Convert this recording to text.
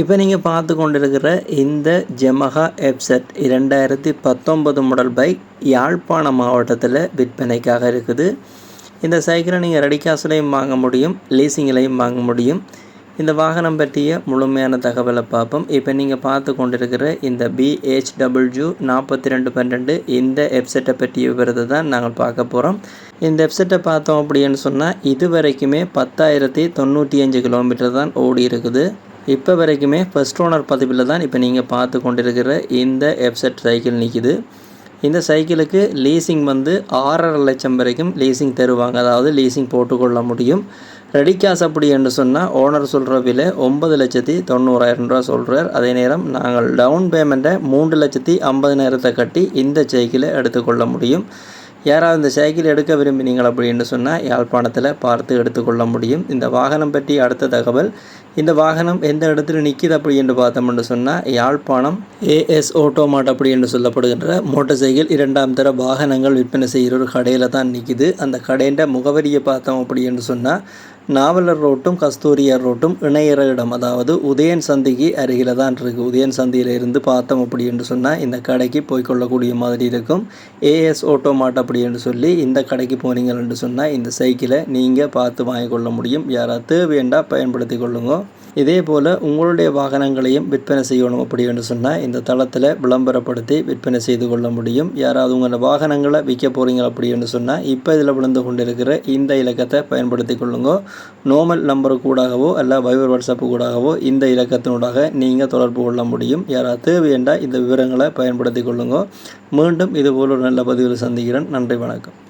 இப்போ நீங்கள் பார்த்து கொண்டிருக்கிற இந்த ஜெமஹா எப்செட் இரண்டாயிரத்தி பத்தொன்பது மாடல் பைக் யாழ்ப்பாணம் மாவட்டத்தில் விற்பனைக்காக இருக்குது. இந்த சைக்கிளை நீங்கள் ரெடி காசுலையும் வாங்க முடியும் லீசிங்கிலையும் வாங்க முடியும். இந்த வாகனம் பற்றிய முழுமையான தகவலை பார்ப்போம். இப்போ நீங்கள் பார்த்து கொண்டிருக்கிற இந்த பிஹெச்டபிள்யூ நாற்பத்தி ரெண்டு பன்னெண்டு இந்த வெப்சைட்டை பற்றிய விவரத்தை தான் நாங்கள் பார்க்க போகிறோம் இந்த வெப்சைட்டை பார்த்தோம் அப்படின்னு சொன்னால் இது வரைக்குமே பத்தாயிரத்தி தொண்ணூற்றி அஞ்சு கிலோமீட்டர் தான் ஓடி இருக்குது இப்போ வரைக்குமே ஃபஸ்ட் ஓனர் பதிவில் தான் இப்போ நீங்கள் பார்த்து கொண்டிருக்கிற இந்த எப்செட் சைக்கிள் நிற்கிது இந்த சைக்கிளுக்கு லீசிங் வந்து ஆறரை லட்சம் வரைக்கும் லீசிங் தருவாங்க. அதாவது லீசிங் போட்டுக்கொள்ள முடியும். ரெடி கேஷ் அப்படி என்று சொன்னால் ஓனர் சொல்கிற விலை ஒம்பது லட்சத்தி தொண்ணூறாயிரம் ரூபா சொல்கிறார் அதே நேரம் நாங்கள் டவுன் பேமெண்ட்டை மூன்று லட்சத்தி ஐம்பதினாயிரத்தை கட்டி இந்த சைக்கிளை எடுத்துக்கொள்ள முடியும். யாராவது இந்த சைக்கிள் எடுக்க விரும்பினீங்கள் அப்படின்னு சொன்னால் யாழ்ப்பாணத்தில் பார்த்து எடுத்துக்கொள்ள முடியும். இந்த வாகனம் பற்றி அடுத்த தகவல் இந்த வாகனம் எந்த இடத்துல நிற்கிது அப்படி என்று பார்த்தோம்னு சொன்னால் யாழ்ப்பாணம் ஏஎஸ் ஓட்டோமாட் அப்படி என்று சொல்லப்படுகின்ற மோட்டார் சைக்கிள் இரண்டாம் தர வாகனங்கள் விற்பனை செய்கிற ஒரு கடையில் தான் நிற்கிது அந்த கடையின் முகவரியை பார்த்தோம் அப்படி என்று சொன்னால் நாவலர் ரோட்டும் கஸ்தூரியார் ரோட்டும் இணையிற இடம். அதாவது உதயன் சந்திக்கு அருகில் தான் இருக்குது உதயன் சந்தியில் இருந்து பார்த்தோம் அப்படி என்று சொன்னால் இந்த கடைக்கு போய்க்கொள்ளக்கூடிய மாதிரி இருக்கும். ஏஎஸ் ஓட்டோமாட் அப்படி என்று சொல்லி இந்த கடைக்கு போனீங்கள் என்று சொன்னால் இந்த சைக்கிளை நீங்கள் பார்த்து வாங்கிக்கொள்ள முடியும். யாராவது வேண்டாம் பயன்படுத்தி கொள்ளுங்க. இதே போல் உங்களுடைய வாகனங்களையும் விற்பனை செய்யணும் அப்படி என்று சொன்னால் இந்த தளத்தில் விளம்பரப்படுத்தி விற்பனை செய்து கொள்ள முடியும். யாராவது உங்களோட வாகனங்களை விற்க போகிறீங்க அப்படின்னு சொன்னால் இப்போ இதில் விழுந்து கொண்டிருக்கிற இந்த இலக்கத்தை பயன்படுத்தி கொள்ளுங்க. நோமல் நம்பரு கூடாகவோ அல்ல வைபர் வாட்ஸ்அப்பு கூடாகவோ இந்த இலக்கத்தினூடாக நீங்கள் தொடர்பு கொள்ள முடியும். யாராவது தேவையண்டா இந்த விவரங்களை பயன்படுத்தி கொள்ளுங்க. மீண்டும் இதுபோல் ஒரு நல்ல பதிவில் சந்திக்கிறேன். நன்றி வணக்கம்.